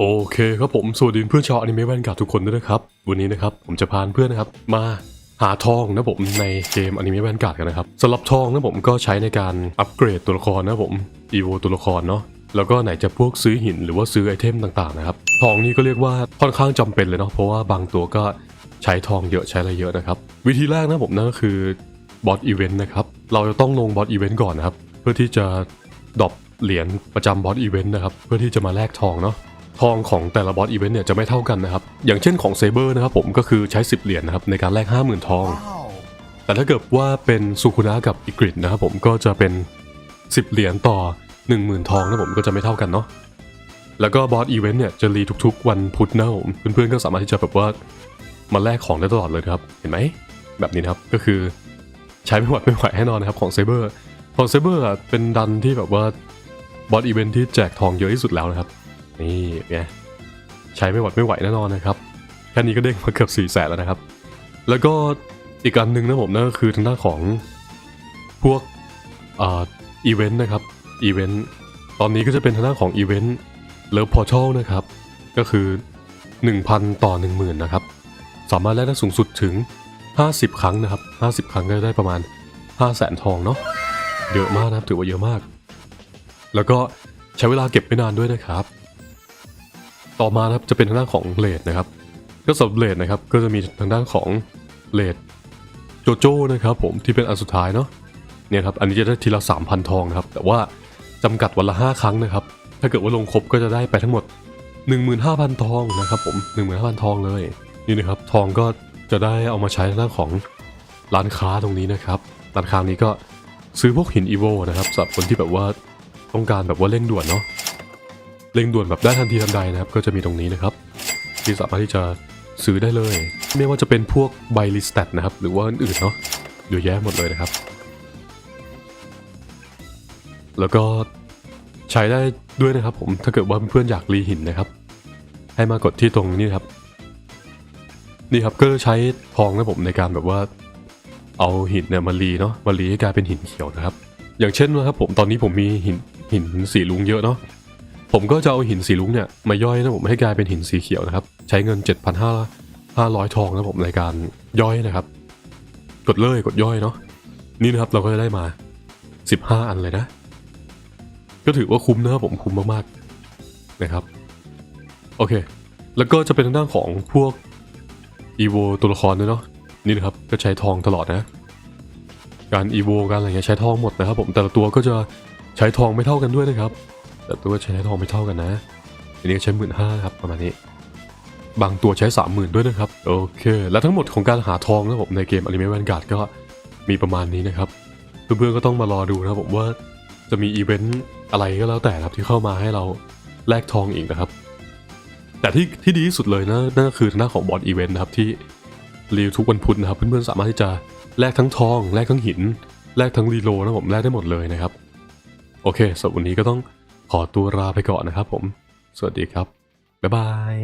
โอเคครับผมสวัสดีเพื่อนชาวอนิเมะแวนการ์ดทุกคนด้วยนะครับ วันนี้นะครับผมจะพาเพื่อนนะครับมาหาทองนะผมในเกมอนิเมะแวนการ์ดกันนะครับสำหรับทองนะผมก็ใช้ในการอัปเกรดตัวละครนะผมอีโวตัวละครเนาะแล้วก็ไหนจะพวกซื้อหินหรือว่าซื้อไอเทมต่างๆนะครับทองนี่ก็เรียกว่าค่อนข้างจำเป็นเลยเนาะเพราะว่าบางตัวก็ใช้ทองเยอะใช้อะไรเยอะนะครับวิธีแรกนะผมนั่นก็คือบอสอีเวนต์นะครับเราจะต้องลงบอสอีเวนต์ก่อนนะครับเพื่อที่จะดรอปเหรียญประจำบอสอีเวนต์นะครับเพื่อที่จะมาแลกทองเนาะ ทองของแต่ละบอสอีเวนต์เนี่ยจะไม่เท่ากันนะครับ อย่างเช่นของเซเบอร์นะครับผมก็คือใช้ 10 เหรียญนะครับในการแลก 50,000 ทอง แต่ถ้าเกิดว่าเป็นซูคุนะกับอีกริดนะครับผมก็จะเป็น 10 เหรียญต่อ 10,000 ทองนะผมก็จะไม่เท่ากันเนาะ แล้วก็บอสอีเวนต์เนี่ยจะรีทุกๆ วันพุธนะครับผมเพื่อนๆก็สามารถที่จะแบบว่ามาแลกของได้ตลอดเลยนะครับ เห็นไหมแบบนี้นะครับก็คือใช้ไม่หวัดไม่ไหวแน่นอนนะครับของเซเบอร์ของเซเบอร์เป็นดันที่แบบว่าบอสอีเวนต์ที่แจกทองเยอะที่สุดแล้วนะครับ นี่ไงใช้ไม่หวัดไม่ไหวแน่นอนนะครับ แค่นี้ก็เด้งมาเกือบสี่แสนแล้วนะครับ แล้วก็อีกอันหนึ่งนะผมนั่นก็คือทางด้านของพวกอ,อีเวนต์นะครับอีเวนต์ตอนนี้ก็จะเป็นทางด้านของอีเวนต์เลิฟพอร์ทัลนะครับ ก็คือ 1,000 ต่อ 10,000 นะครับ สามารถแลกได้สูงสุดถึง 50 ครั้งนะครับ 50 ครั้งก็ได้ประมาณ 5 0 0แสนทองเนาะเยอะมากนะครับถือว่าเยอะมาก แล้วก็ใช้เวลาเก็บไม่นานด้วยนะครับ ต่อมานะครับจะเป็นทางด้านของเลดนะครับ ก็สำหรับเลดนะครับก็จะมีทางด้านของเลดโจโจ้นะครับผมที่เป็นอันสุดท้ายเนาะเนี่ยครับอันนี้จะได้ทีละ 3,000 ทองนะครับ แต่ว่าจำกัดวันละ 5 ครั้งนะครับ ถ้าเกิดว่าลงครบก็จะได้ไปทั้งหมด 15,000 ทองนะครับผม15,000 ทองเลยนี่นะครับทองก็จะได้เอามาใช้ทางด้านของร้านค้าตรงนี้นะครับร้านค้านี้ก็ซื้อพวกหินอีโวนะครับสำหรับคนที่แบบว่าต้องการแบบว่าเร่งด่วนเนาะ เร่งด่วนแบบได้ทันทีทันใดนะครับ ก็จะมีตรงนี้นะครับ ที่สามารถที่จะซื้อได้เลย ไม่ว่าจะเป็นพวกใบลิสแตทนะครับ หรือว่าอื่นๆเนาะเยอะแยะหมดเลยนะครับ แล้วก็ใช้ได้ด้วยนะครับผมถ้าเกิดว่าเพื่อนอยากรีหินนะครับ ให้มากดที่ตรงนี้นครับ นี่ครับก็ใช้ทองนะผมในการแบบว่า เอาหินเนี่ยมารีเนาะมารีให้กลายเป็นหินเขียวนะครับ อย่างเช่นนะครับผมตอนนี้ผมมีหินหินสีลุงเยอะเนาะ ผมก็จะเอาหินสีลุงเนี่ยมาย่อยนะผมให้กลายเป็นหินสีเขียวนะครับ ใช้เงิน 7,500 ทองนะผมในการย่อยนะครับ กดเลยกดย่อยเนาะนี่นะครับเราก็จะได้มา 15 อันเลยนะ ก็ถือว่าคุ้มนะครับผมคุ้มมากๆนะครับ โอเค แล้วก็จะเป็นทางด้านของพวกอีโวตัวละครด้วยเนาะนี่นะครับก็ใช้ทองตลอดนะ การอีโวการอะไรเงี้ยใช้ทองหมดนะครับผมแต่ละตัวก็จะใช้ทองไม่เท่ากันด้วยนะครับ แต่ตัวใช้ทองไม่เท่ากันนะอันนี้ใช้หมื่นห้าครับประมาณนี้ บางตัวใช้สามหมื่นด้วยนะครับโอเค และทั้งหมดของการหาทองนะครับผมในเกมอ n ิเมะแวนการ์ดก็มีประมาณนี้นะครับเพื่อนๆก็ต้องมารอดูนะครับผมว่าจะมีอีเวนต์อะไรก็แล้วแต่ครับที่เข้ามาให้เราแลกทองอีกนะครับ แต่ที่ที่ดีที่สุดเลยนะนั่นก็คือทางด้าของบอร์ดอีเวนต์นะครับที่รีวิวทุกวันพุธนะครับ เพื่อนๆสามารถที่จะแลกทั้งทอง แลกทั้งหิน แลกทั้งรีโลนะผมแลกได้หมดเลยนะครับ โอเคสำหรับวันนี้ก็ต้อง ขอตัวลาไปก่อนนะครับผม สวัสดีครับ บ๊ายบาย